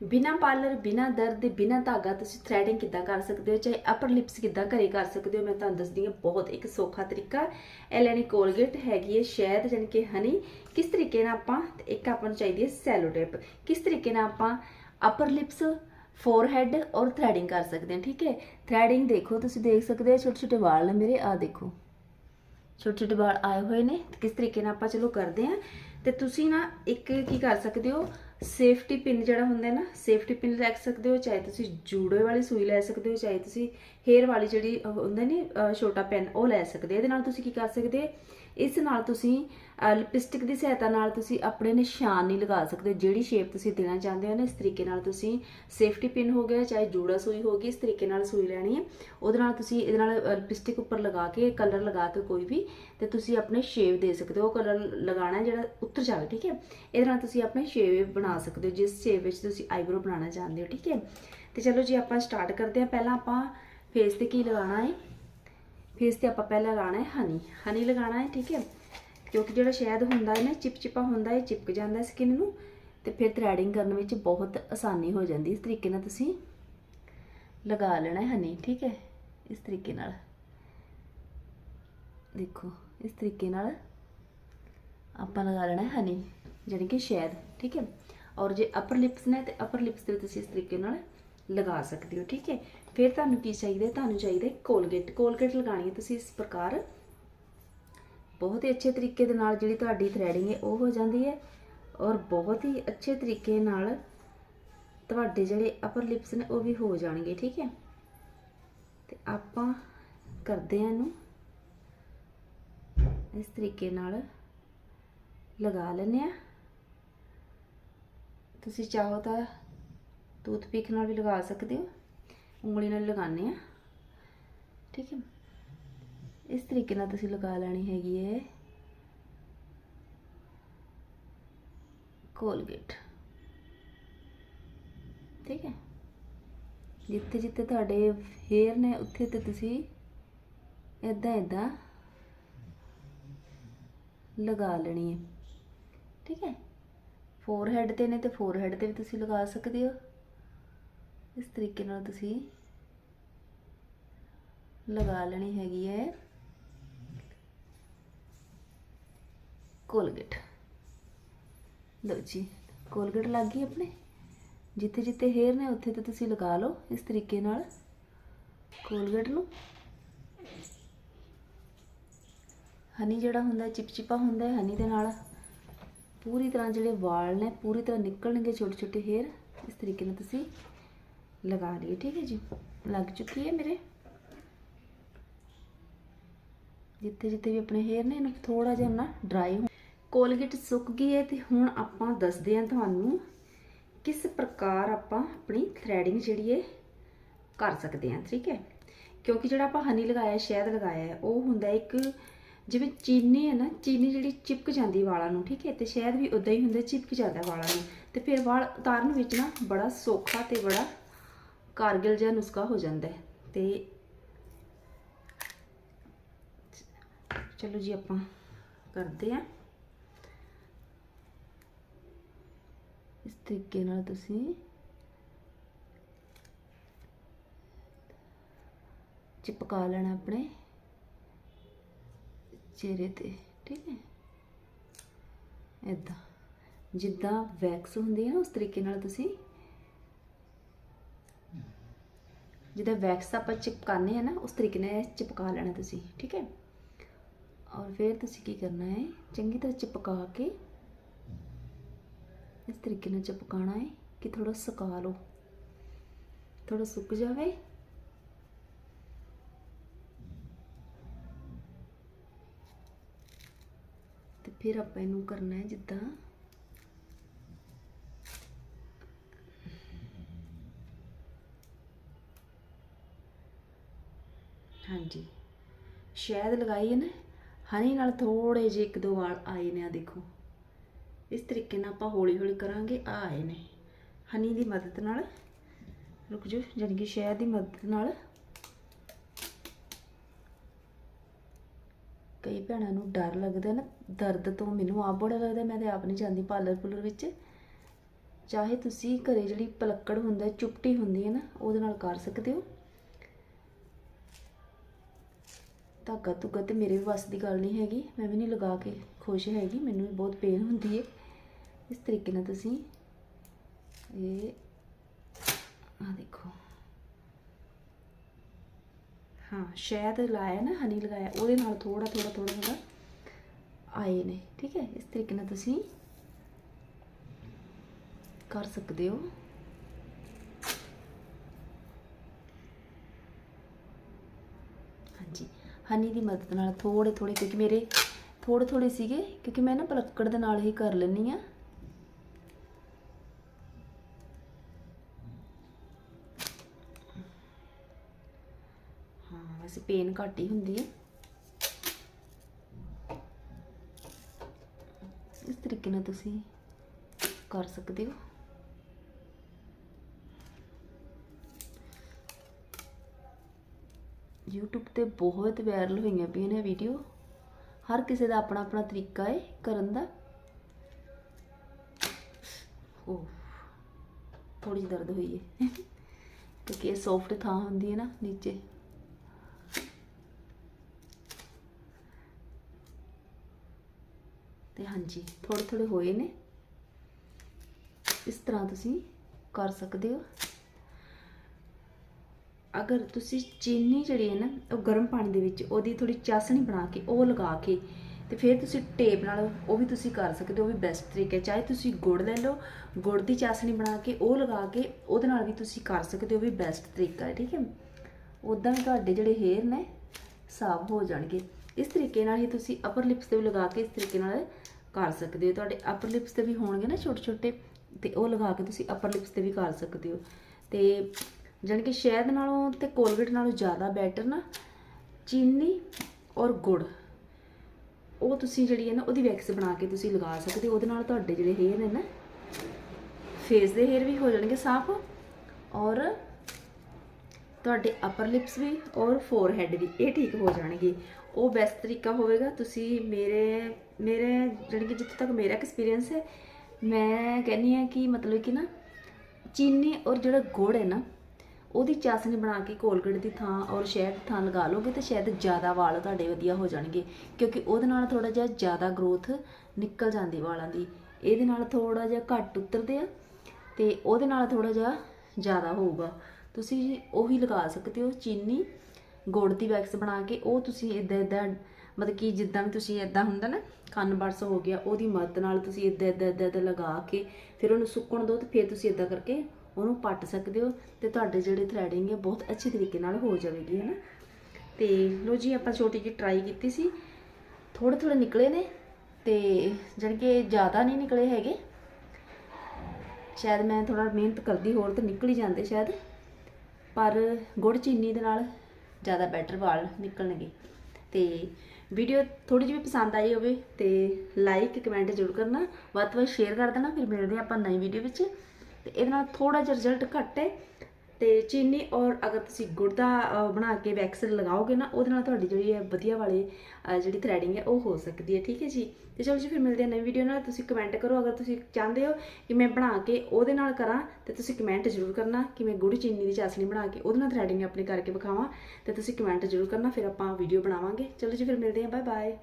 ਬਿਨਾ ਪਾਰਲਰ, ਬਿਨਾ ਦਰਦ ਦੇ ਬਿਨਾ ਧਾਗਾ ਤੁਸੀਂ ਥ੍ਰੈਡਿੰਗ ਕਿੱਦਾਂ ਕਰ ਸਕਦੇ ਹੋ? ਚਾਹੇ ਅਪਰ ਲਿਪਸ ਕਿੱਦਾਂ ਘਰੇ ਕਰ ਸਕਦੇ ਹੋ? ਮੈਂ ਤੁਹਾਨੂੰ ਦੱਸਦੀ ਹਾਂ, ਬਹੁਤ ਇੱਕ ਸੌਖਾ ਤਰੀਕਾ ਇਹ ਲੈਣੀ ਕੋਲਗੇਟ ਹੈਗੀ ਹੈ ਸ਼ਹਿਦ, ਜਾਣੀ ਕਿ ਹਨੀ ਕਿਸ ਤਰੀਕੇ ਨਾਲ ਆਪਾਂ ਤੇ ਇੱਕ ਆਪਾਂ ਨੂੰ ਚਾਹੀਦੀ ਹੈ ਸੈਲੋ ਟੇਪ ਕਿਸ ਤਰੀਕੇ ਨਾਲ ਆਪਾਂ ਅਪਰ ਲਿਪਸ ਫੋਰਹੈਡ ਔਰ ਥ੍ਰੈਡਿੰਗ ਕਰ ਸਕਦੇ ਹਾਂ, ਠੀਕ ਹੈ? ਥ੍ਰੈਡਿੰਗ ਦੇਖੋ, ਤੁਸੀਂ ਦੇਖ ਸਕਦੇ ਹੋ ਛੋਟੇ ਛੋਟੇ ਵਾਲ ਨੇ ਮੇਰੇ ਆ ਦੇਖੋ। ਛੋਟੇ ਛੋਟੇ ਵਾਲ ਆਏ ਹੋਏ ਨੇ, ਤੇ ਕਿਸ ਤਰੀਕੇ ਨਾਲ ਆਪਾਂ ਚਲੋ ਕਰਦੇ ਆਂ ਤੇ ਤੁਸੀਂ ਨਾ ਇੱਕ ਕੀ ਕਰ ਸਕਦੇ ਹੋ ਸੇਫਟੀ ਪਿੰਨ ਜਿਹੜਾ ਹੁੰਦਾ ਨਾ, ਸੇਫਟੀ ਪਿੰਨ ਰੱਖ ਸਕਦੇ ਹੋ, ਚਾਹੇ ਤੁਸੀਂ ਜੂੜੇ ਵਾਲੀ ਸੂਈ ਲੈ ਸਕਦੇ ਹੋ, ਚਾਹੇ ਤੁਸੀਂ ਹੇਅਰ ਵਾਲੀ ਜਿਹੜੀ ਹੁੰਦਾ ਨਹੀਂ ਛੋਟਾ ਪੈਨ, ਉਹ ਲੈ ਸਕਦੇ ਇਹਦੇ ਨਾਲ ਤੁਸੀਂ ਕੀ ਕਰ ਸਕਦੇ ਇਸ ਨਾਲ ਤੁਸੀਂ ਲਿਪਸਟਿਕ ਦੀ ਸਹਾਇਤਾ ਨਾਲ ਤੁਸੀਂ ਆਪਣੇ ਨਿਸ਼ਾਨ ਨਹੀਂ ਲਗਾ ਸਕਦੇ, ਜਿਹੜੀ ਸ਼ੇਪ ਤੁਸੀਂ ਦੇਣਾ ਚਾਹੁੰਦੇ ਹੋ ਨਾ, ਇਸ ਤਰੀਕੇ ਨਾਲ ਤੁਸੀਂ ਸੇਫਟੀ ਪਿਨ ਹੋ ਗਿਆ, ਚਾਹੇ ਜੂੜਾ ਸੂਈ ਹੋ ਗਈ, ਇਸ ਤਰੀਕੇ ਨਾਲ ਸੂਈ ਲੈਣੀ ਹੈ। ਉਹਦੇ ਨਾਲ ਤੁਸੀਂ, ਇਹਦੇ ਨਾਲ ਲਿਪਸਟਿਕ ਉੱਪਰ ਲਗਾ ਕੇ ਕਲਰ ਲਗਾ ਕੇ ਕੋਈ ਵੀ, ਤੇ ਤੁਸੀਂ ਆਪਣੇ ਸ਼ੇਪ ਦੇ ਸਕਦੇ ਹੋ, ਉਹ ਕਲਰ ਲਗਾਉਣਾ ਜਿਹੜਾ ਉੱਤਰ ਜਾਵੇ, ਠੀਕ ਹੈ? ਇਹਦੇ ਨਾਲ ਤੁਸੀਂ ਆਪਣੇ ਸ਼ੇਪ ਬਣਾ ਸਕਦੇ ਹੋ, ਜਿਸ ਸ਼ੇਪ ਵਿੱਚ ਤੁਸੀਂ ਆਈਬ੍ਰੋ ਬਣਾਉਣਾ ਚਾਹੁੰਦੇ ਹੋ, ਠੀਕ ਹੈ? ਤੇ ਚਲੋ ਜੀ, ਆਪਾਂ ਸਟਾਰਟ ਕਰਦੇ ਹਾਂ। ਪਹਿਲਾਂ ਆਪਾਂ ਫੇਸ ਤੇ ਕੀ ਲਗਾਉਣਾ ਹੈ? ਫੇਸ ਤੇ ਆਪਾਂ ਪਹਿਲਾਂ ਲਾਣਾ ਹੈ ਹਨੀ ਹਨੀ ਲਗਾਉਣਾ ਹੈ, ਠੀਕ ਹੈ? ਕਿਉਂਕਿ ਜਿਹੜਾ ਸ਼ਹਿਦ ਹੁੰਦਾ ਹੈ ਨਾ ਚਿਪਚਿਪਾ ਹੁੰਦਾ ਹੈ ਚਿਪਕ ਜਾਂਦਾ ਹੈ ਸਕਿਨ ਨੂੰ ਤੇ ਫਿਰ ਥ੍ਰੈਡਿੰਗ ਕਰਨ ਵਿੱਚ ਬਹੁਤ ਆਸਾਨੀ ਹੋ ਜਾਂਦੀ ਇਸ ਤਰੀਕੇ ਨਾਲ ਤੁਸੀਂ ਲਗਾ ਲੈਣਾ ਹੈ ਹਨੀ ਠੀਕ ਹੈ? ਇਸ ਤਰੀਕੇ ਨਾਲ। ਦੇਖੋ, ਇਸ ਤਰੀਕੇ ਨਾਲ ਆਪਾਂ ਲਗਾ ਲੈਣਾ ਹੈ ਹਨੀ ਜਾਣੀ ਕਿ ਸ਼ਹਿਦ, ਠੀਕ ਹੈ? ਔਰ ਜੇ ਅਪਰ ਲਿਪਸ ਨੇ, ਤੇ ਅਪਰ ਲਿਪਸ ਤੇ ਵੀ ਤੁਸੀਂ ਇਸ ਤਰੀਕੇ ਨਾਲ ਲਗਾ ਸਕਦੇ ਹੋ, ਠੀਕ ਹੈ? ਫਿਰ ਤੁਹਾਨੂੰ ਕੀ ਚਾਹੀਦਾ? ਤੁਹਾਨੂੰ ਚਾਹੀਦਾ ਕੋਲਗੇਟ ਕੋਲਗੇਟ ਲਗਾਣੀ ਹੈ ਤੁਸੀਂ ਇਸ ਪ੍ਰਕਾਰ। ਬਹੁਤ ਹੀ ਅੱਛੇ ਤਰੀਕੇ ਦੇ ਨਾਲ ਜਿਹੜੀ ਤੁਹਾਡੀ ਥ੍ਰੈਡਿੰਗ ਹੈ, ਉਹ ਹੋ ਜਾਂਦੀ ਹੈ ਔਰ ਬਹੁਤ ਹੀ ਅੱਛੇ ਤਰੀਕੇ ਨਾਲ ਤੁਹਾਡੇ ਜਿਹੜੇ ਅਪਰ ਲਿਪਸ ਨੇ, ਉਹ ਵੀ ਹੋ ਜਾਣਗੇ, ਠੀਕ ਹੈ? ਤੇ ਆਪਾਂ ਕਰਦੇ ਹਾਂ ਇਹਨੂੰ। ਇਸ ਤਰੀਕੇ ਨਾਲ ਲਗਾ ਲੈਂਦੇ ਆ ਤੁਸੀਂ ਚਾਹੋ ਤਾਂ ਟੂਥਪਿਕ ਨਾਲ ਵੀ ਲਗਾ ਸਕਦੇ ਹੋ। ਉਂਗਲੀ ਨਾਲ ਲਗਾਉਂਦੇ ਆ ਠੀਕ ਹੈ। ਇਸ ਤਰੀਕੇ ਨਾਲ ਤੁਸੀਂ ਲਗਾ ਲੈਣੀ ਹੈਗੀ ਹੈ। ਕੋਲਗੇਟ। ਠੀਕ ਹੈ। ਜਿੱਥੇ ਜਿੱਥੇ ਤੁਹਾਡੇ ਹੇਅਰ ਨੇ, ਉੱਥੇ ਤੇ ਤੁਸੀਂ ਇਦਾਂ ਇਦਾਂ ਲਗਾ ਲੈਣੀ ਹੈ। ਠੀਕ ਹੈ। ਫੋਰਹੈਡ ਤੇ ਨੇ ਤੇ ਫੋਰਹੈਡ ਤੇ ਵੀ ਤੁਸੀਂ ਲਗਾ ਸਕਦੇ ਹੋ। ਇਸ ਤਰੀਕੇ ਨਾਲ ਤੁਸੀਂ ਲਗਾ ਲੈਣੀ ਹੈਗੀ ਹੈ ਕੋਲਗੇਟ। ਲਓ ਜੀ, ਕੋਲਗੇਟ ਲੱਗ ਗਈ ਆਪਣੇ। ਜਿੱਥੇ ਜਿੱਥੇ ਹੇਅਰ ਨੇ, ਉੱਥੇ ਤੇ ਤੁਸੀਂ ਲਗਾ ਲਓ ਇਸ ਤਰੀਕੇ ਨਾਲ ਕੋਲਗੇਟ ਨੂੰ। ਹਨੀ ਜਿਹੜਾ ਹੁੰਦਾ ਚਿਪਚਿਪਾ ਹੁੰਦਾ ਹੈ, ਹਨੀ ਦੇ ਨਾਲ ਪੂਰੀ ਤਰ੍ਹਾਂ ਜਿਹੜੇ ਵਾਲ ਨੇ, ਪੂਰੀ ਤਰ੍ਹਾਂ ਨਿਕਲਣਗੇ ਛੋਟੇ ਛੋਟੇ ਹੇਅਰ। ਇਸ ਤਰੀਕੇ ਨਾਲ ਤੁਸੀਂ ਲਗਾ ਲਈਏ, ਠੀਕ ਹੈ ਜੀ? ਲੱਗ ਚੁੱਕੀ ਹੈ ਮੇਰੇ? ਜਿੱਥੇ ਜਿੱਥੇ ਵੀ ਆਪਣੇ ਹੇਅਰ ਨੇ, ਇਹਨੂੰ ਥੋੜਾ ਜਿਹਾ ਨਾ ਡਰਾਈ ਕੋਲਗੇਟ ਸੁੱਕ ਗਈ ਹੈ ਤੇ ਹੁਣ ਆਪਾਂ ਦੱਸਦੇ ਹਾਂ ਤੁਹਾਨੂੰ ਕਿਸ ਪ੍ਰਕਾਰ ਆਪਾਂ ਆਪਣੀ ਥ੍ਰੈਡਿੰਗ ਜਿਹੜੀ ਹੈ ਕਰ ਸਕਦੇ ਹਾਂ, ਠੀਕ ਹੈ? ਕਿਉਂਕਿ ਜਿਹੜਾ ਆਪਾਂ ਹਨੀ ਲਗਾਇਆ, ਸ਼ਹਿਦ ਲਗਾਇਆ ਉਹ ਹੁੰਦਾ ਇੱਕ ਜਿਵੇਂ ਚੀਨੀ ਹੈ ਨਾ, ਚੀਨੀ ਜਿਹੜੀ ਚਿਪਕ ਜਾਂਦੀ ਵਾਲਾਂ ਨੂੰ, ਠੀਕ ਹੈ? ਤੇ ਸ਼ਹਿਦ ਵੀ ਉਦਾਂ ਹੀ ਹੁੰਦਾ, ਚਿਪਕ ਜਾਂਦਾ ਵਾਲਾਂ ਨੂੰ। ਤੇ ਫਿਰ ਵਾਲ ਉਤਾਰਨ ਵਿੱਚ ਨਾ ਬੜਾ ਸੌਖਾ ਤੇ ਬੜਾ ਕਾਰਗਿਲ ਜਿਹਾ ਨੁਸਖਾ ਹੋ ਜਾਂਦਾ ਹੈ। ਤੇ ਚਲੋ ਜੀ ਆਪਾਂ ਕਰਦੇ ਆ ਇਸ ਤਰੀਕੇ ਨਾਲ ਤੁਸੀਂ ਚਿਪਕਾ ਲੈਣਾ ਆਪਣੇ ਚਿਹਰੇ ਤੇ, ਠੀਕ ਹੈ? ਇਦਾਂ ਜਿੱਦਾਂ ਵੈਕਸ ਹੁੰਦੀ ਹੈ ਨਾ, ਉਸ ਤਰੀਕੇ ਨਾਲ ਤੁਸੀਂ ਜਿੱਦਾਂ ਵੈਕਸ ਆਪਾਂ ਚਿਪਕਾਉਂਦੇ ਆ ਨਾ, ਉਸ ਤਰੀਕੇ ਨਾਲ ਚਿਪਕਾ ਲੈਣਾ ਤੁਸੀਂ, ਠੀਕ ਹੈ? ਔਰ ਫਿਰ ਤੁਸੀਂ ਕੀ ਕਰਨਾ ਹੈ, ਚੰਗੀ ਤਰ੍ਹਾਂ ਚਿਪਕਾ ਕੇ ਇਸ ਤਰੀਕੇ ਨਾਲ ਚਿਪਕਾਣਾ ਹੈ ਕਿ ਥੋੜਾ ਸੁਕਾ ਲਓ। ਥੋੜਾ ਸੁੱਕ ਜਾਵੇ। ਤੇ ਫਿਰ ਆਪਾਂ ਇਹਨੂੰ ਕਰਨਾ ਹੈ ਜਿੱਦਾਂ ਹਾਂਜੀ। ਸ਼ਹਿਦ ਲਗਾਈ ਹੈ ਨਾ ਹਨੀ ਨਾਲ ਥੋੜੇ ਜਿਹੇ ਇੱਕ ਦੋ ਵਾਲ ਆਏ ਨੇ ਆ ਦੇਖੋ। ਇਸ ਤਰੀਕੇ ਨਾਲ ਆਪਾਂ ਹੌਲੀ ਹੌਲੀ ਕਰਾਂਗੇ। ਆ ਆਏ ਨੇ। ਹਨੀ ਦੀ ਮਦਦ ਨਾਲ। ਰੁਕ ਜਾਓ, ਜਾਣੀ ਕਿ ਸ਼ਹਿਦ ਦੀ ਮਦਦ ਨਾਲ। ਕਈ ਭੈਣਾਂ ਨੂੰ ਡਰ ਲੱਗਦਾ ਨਾ। ਦਰਦ ਤੋਂ ਮੈਨੂੰ ਆਪ ਬੜਾ ਲੱਗਦਾ। ਮੈਂ ਤੇ ਆਪ ਨਹੀਂ ਜਾਂਦੀ ਪਾਰਲਰ ਪੁਲਰ ਵਿੱਚ। ਚਾਹੇ ਤੁਸੀਂ ਘਰੇ ਜਿਹੜੀ ਪਲੱਕੜ ਹੁੰਦਾ, ਚੁਪਟੀ ਹੁੰਦੀ ਹੈ ਨਾ, ਉਹਦੇ ਨਾਲ ਕਰ ਸਕਦੇ ਹੋ। ਧਾਗਾ ਧੁੱਗਾ ਤੇ ਮੇਰੇ ਵੀ ਵੱਸ ਦੀ ਗੱਲ ਨਹੀਂ ਹੈਗੀ, ਮੈਂ ਵੀ ਨਹੀਂ ਲਗਾ ਕੇ ਖੁਸ਼ ਹੈਗੀ, ਮੈਨੂੰ ਵੀ ਬਹੁਤ ਪੇਨ ਹੁੰਦੀ ਹੈ ਇਸ ਤਰੀਕੇ ਨਾਲ ਤੁਸੀਂ ਇਹ ਆ ਦੇਖੋ। ਹਾਂ, ਸ਼ਹਿਦ ਲਾਇਆ ਨਾ ਹਨੀ ਲਗਾਇਆ, ਉਹਦੇ ਨਾਲ ਥੋੜਾ ਥੋੜਾ ਥੋੜਾ ਥੋੜਾ ਆਏ ਨੇ, ਠੀਕ ਹੈ? ਇਸ ਤਰੀਕੇ ਨਾਲ ਤੁਸੀਂ ਕਰ ਸਕਦੇ ਹੋ। ਹਾਂਜੀ। ਹਨੀ ਦੀ ਮਦਦ ਨਾਲ ਥੋੜੇ ਥੋੜੇ ਕਿਉਂਕਿ ਮੇਰੇ ਥੋੜੇ ਥੋੜੇ ਸੀਗੇ, ਕਿਉਂਕਿ ਮੈਂ ਨਾ ਪਲੱਕੜ ਦੇ ਨਾਲ ਹੀ ਕਰ ਲੈਣੀ ਆ ਹਾਂ, ਵੈਸੇ ਪੇਨ ਘੱਟ ਹੀ ਹੁੰਦੀ ਹੈ। ਇਸ ਤਰੀਕੇ ਨਾਲ ਤੁਸੀਂ ਕਰ ਸਕਦੇ ਹੋ। YouTube ਤੇ ਬਹੁਤ ਵਾਇਰਲ ਹੋਈਆਂ ਪਈਆਂ ਨੇ ਵੀਡੀਓ ਹਰ ਕਿਸੇ ਦਾ ਆਪਣਾ ਆਪਣਾ ਤਰੀਕਾ ਹੈ ਕਰਨ ਦਾ। ਉਹ ਥੋੜੀ ਜਿਹੀ ਦਰਦ ਹੋਈ ਹੈ ਕਿਉਂਕਿ ਇਹ ਸੌਫਟ ਥਾਂ ਹੁੰਦੀ ਹੈ ਨਾ ਨੀਚੇ। ਤੇ ਹਾਂਜੀ ਥੋੜੇ ਥੋੜੇ ਹੋਏ ਨੇ। ਇਸ ਤਰ੍ਹਾਂ ਤੁਸੀਂ ਕਰ ਸਕਦੇ ਹੋ। ਅਗਰ ਤੁਸੀਂ ਚੀਨੀ ਜਿਹੜੀ ਹੈ ਨਾ, ਉਹ ਗਰਮ ਪਾਣੀ ਦੇ ਵਿੱਚ ਉਹਦੀ ਥੋੜੀ ਚਾਸਣੀ ਬਣਾ ਕੇ, ਉਹ ਲਗਾ ਕੇ ਤੇ ਫਿਰ ਤੁਸੀਂ ਟੇਪ ਨਾਲ ਉਹ ਵੀ ਤੁਸੀਂ ਕਰ ਸਕਦੇ ਹੋ, ਉਹ ਵੀ ਬੈਸਟ ਤਰੀਕਾ ਚਾਹੇ ਤੁਸੀਂ ਗੁੜ ਲੈ ਲਓ, ਗੁੜ ਦੀ ਚਾਸਣੀ ਬਣਾ ਕੇ, ਉਹ ਲਗਾ ਕੇ, ਉਹਦੇ ਨਾਲ ਵੀ ਤੁਸੀਂ ਕਰ ਸਕਦੇ ਹੋ ਵੀ ਬੈਸਟ ਤਰੀਕਾ ਹੈ, ਠੀਕ ਹੈ। ਉਦਾਂ ਵੀ ਤੁਹਾਡੇ ਜਿਹੜੇ ਹੇਅਰ ਨੇ, ਸਾਫ਼ ਹੋ ਜਾਣਗੇ। ਇਸ ਤਰੀਕੇ ਨਾਲ ਹੀ ਤੁਸੀਂ ਅਪਰ ਲਿਪਸ ਤੇ ਵੀ ਲਗਾ ਕੇ ਇਸ ਤਰੀਕੇ ਨਾਲ ਕਰ ਸਕਦੇ ਹੋ। ਤੁਹਾਡੇ ਅਪਰ ਲਿਪਸ ਤੇ ਵੀ ਹੋਣਗੇ ਨਾ ਛੋਟੇ ਛੋਟੇ ਤੇ ਉਹ ਲਗਾ ਕੇ ਤੁਸੀਂ ਅਪਰ ਲਿਪਸ ਤੇ ਵੀ ਕਰ ਸਕਦੇ ਹੋ। ਤੇ ਜਾਣੀ ਕਿ ਸ਼ਹਿਦ ਨਾਲੋਂ ਤੇ ਕੋਲਗੇਟ ਨਾਲੋਂ ਜ਼ਿਆਦਾ ਬੈਟਰ ਨਾ ਚੀਨੀ ਔਰ ਗੁੜ। ਉਹ ਤੁਸੀਂ ਜਿਹੜੀ ਹੈ ਨਾ ਉਹਦੀ ਵੈਕਸ ਬਣਾ ਕੇ ਤੁਸੀਂ ਲਗਾ ਸਕਦੇ ਹੋ। ਉਹਦੇ ਨਾਲ ਤੁਹਾਡੇ ਜਿਹੜੇ ਹੇਅਰ ਨੇ ਨਾ ਫੇਸ ਦੇ ਹੇਅਰ ਵੀ ਹੋ ਜਾਣਗੇ ਸਾਫ਼ ਔਰ ਤੁਹਾਡੇ ਅਪਰ ਲਿਪਸ ਵੀ ਔਰ ਫੋਰਹੈਡ ਵੀ, ਇਹ ਠੀਕ ਹੋ ਜਾਣਗੇ। ਉਹ ਬੈਸਟ ਤਰੀਕਾ ਹੋਵੇਗਾ। ਤੁਸੀਂ ਮੇਰੇ ਮੇਰੇ ਜਾਣੀ ਕਿ ਜਿੱਥੇ ਤੱਕ ਮੇਰਾ ਐਕਸਪੀਰੀਅੰਸ ਹੈ, ਮੈਂ ਕਹਿੰਨੀ ਆ ਕਿ ਮਤਲਬ ਕਿ ਨਾ ਚੀਨੀ ਔਰ ਜਿਹੜਾ ਗੁੜ ਹੈ ਨਾ ਉਹਦੀ ਚਾਸ਼ਨੀ ਬਣਾ ਕੇ ਕੋਲਗੇਟ ਦੀ ਥਾਂ ਔਰ ਸ਼ਹਿਦ ਦੀ ਥਾਂ ਲਗਾ ਲੋਗੇ ਤਾਂ ਸ਼ਾਇਦ ਜ਼ਿਆਦਾ ਵਾਲ ਤੁਹਾਡੇ ਵਧੀਆ ਹੋ ਜਾਣਗੇ, ਕਿਉਂਕਿ ਉਹਦੇ ਨਾਲ ਥੋੜਾ ਜਿਹਾ ਜ਼ਿਆਦਾ ਗਰੋਥ ਨਿਕਲ ਜਾਂਦੀ ਵਾਲਾਂ ਦੀ। ਇਹਦੇ ਨਾਲ ਥੋੜਾ ਜਿਹਾ ਘੱਟ ਉਤਰਦੇ ਆ ਤੇ ਉਹਦੇ ਨਾਲ ਥੋੜਾ ਜਿਹਾ ਜ਼ਿਆਦਾ ਹੋਊਗਾ। ਤੁਸੀਂ ਉਹੀ ਲਗਾ ਸਕਦੇ ਹੋ ਚੀਨੀ, ਗੁੜ ਦੀ ਵੈਕਸ ਬਣਾ ਕੇ, ਉਹ ਤੁਸੀਂ ਇਦਾਂ ਇਦਾਂ ਮਤਲਬ ਕਿ ਜਿੱਦਾਂ ਵੀ ਤੁਸੀਂ ਇਦਾਂ ਹੁੰਦਾ ਨਾ, ਕੰਨ ਬਰਸ ਹੋ ਗਿਆ, ਉਹਦੀ ਮਦਦ ਨਾਲ ਤੁਸੀਂ ਇਦਾਂ ਇਦਾਂ ਇਦਾਂ ਇਦਾਂ ਲਗਾ ਕੇ, ਫਿਰ ਉਹਨੂੰ ਸੁੱਕਣ ਦਿਓ ਤੇ ਫਿਰ ਤੁਸੀਂ ਇਦਾਂ ਕਰਕੇ ਉਹਨੂੰ ਪੱਟ ਸਕਦੇ ਹੋ ਤੇ ਤੁਹਾਡੇ ਜਿਹੜੇ ਥ੍ਰੈਡਿੰਗ ਹੈ ਬਹੁਤ ਅੱਛੇ ਤਰੀਕੇ ਨਾਲ ਹੋ ਜਾਵੇਗੀ, ਹੈ ਨਾ? ਤੇ ਲੋ ਜੀ, ਆਪਾਂ ਛੋਟੀ ਜਿਹੀ ਟਰਾਈ ਕੀਤੀ ਸੀ। ਥੋੜੇ ਥੋੜੇ ਨਿਕਲੇ ਨੇ ਤੇ ਜਾਣੀ ਕਿ ਜ਼ਿਆਦਾ ਨਹੀਂ ਨਿਕਲੇ ਹੈਗੇ। ਸ਼ਾਇਦ ਮੈਂ ਥੋੜਾ ਮਿਹਨਤ ਕਰਦੀ ਹੋਰ ਤਾਂ ਨਿਕਲ ਹੀ ਜਾਂਦੇ ਸ਼ਾਇਦ। ਪਰ ਗੁੜ ਚੀਨੀ ਦੇ ਨਾਲ ਜ਼ਿਆਦਾ ਬੈਟਰ ਵਾਲ ਨਿਕਲਣਗੇ। ਤੇ ਵੀਡੀਓ ਥੋੜੀ ਜਿਹੀ ਵੀ ਪਸੰਦ ਆਈ ਹੋਵੇ ਤੇ ਲਾਈਕ ਕਮੈਂਟ ਜ਼ਰੂਰ ਕਰਨਾ। ਵੱਧ ਤੋਂ ਵੱਧ ਸ਼ੇਅਰ ਕਰ ਦੇਣਾ। ਫਿਰ ਮਿਲਦੇ ਹਾਂ ਆਪਾਂ ਨਵੀਂ ਵੀਡੀਓ ਵਿੱਚ। ਤੇ ਇਹਦੇ ਨਾਲ ਥੋੜਾ ਜਿਹਾ ਰਿਜ਼ਲਟ ਘੱਟ ਹੈ। ਤੇ ਚੀਨੀ ਔਰ ਅਗਰ ਤੁਸੀਂ ਗੁੜ ਦਾ ਬਣਾ ਕੇ ਵੈਕਸ ਲਗਾਓਗੇ ਨਾ, ਉਹਦੇ ਨਾਲ ਤੁਹਾਡੀ ਜਿਹੜੀ ਹੈ ਵਧੀਆ ਵਾਲੀ ਜਿਹੜੀ ਥ੍ਰੈਡਿੰਗ ਹੈ, ਉਹ ਹੋ ਸਕਦੀ ਹੈ। ਠੀਕ ਹੈ ਜੀ? ਤੇ ਚਲੋ ਜੀ, ਫਿਰ ਮਿਲਦੇ ਹਾਂ ਨਵੀਂ ਵੀਡੀਓ ਨਾਲ। ਤੁਸੀਂ ਕਮੈਂਟ ਕਰੋ ਅਗਰ ਤੁਸੀਂ ਚਾਹੁੰਦੇ ਹੋ ਕਿ ਮੈਂ ਬਣਾ ਕੇ ਉਹਦੇ ਨਾਲ ਕਰਾਂ, ਤੇ ਤੁਸੀਂ ਕਮੈਂਟ ਜ਼ਰੂਰ ਕਰਨਾ ਕਿ ਮੈਂ ਗੁੜ ਚੀਨੀ ਦੀ ਚਾਸਣੀ ਬਣਾ ਕੇ ਉਹਦੇ ਨਾਲ ਥ੍ਰੈਡਿੰਗ ਆਪਣੀ ਕਰਕੇ ਵਿਖਾਵਾਂ। ਤੇ ਤੁਸੀਂ ਕਮੈਂਟ ਜ਼ਰੂਰ ਕਰਨਾ, ਫਿਰ ਆਪਾਂ ਵੀਡੀਓ ਬਣਾਵਾਂਗੇ। ਚਲੋ ਜੀ, ਫਿਰ ਮਿਲਦੇ ਹਾਂ। Bye bye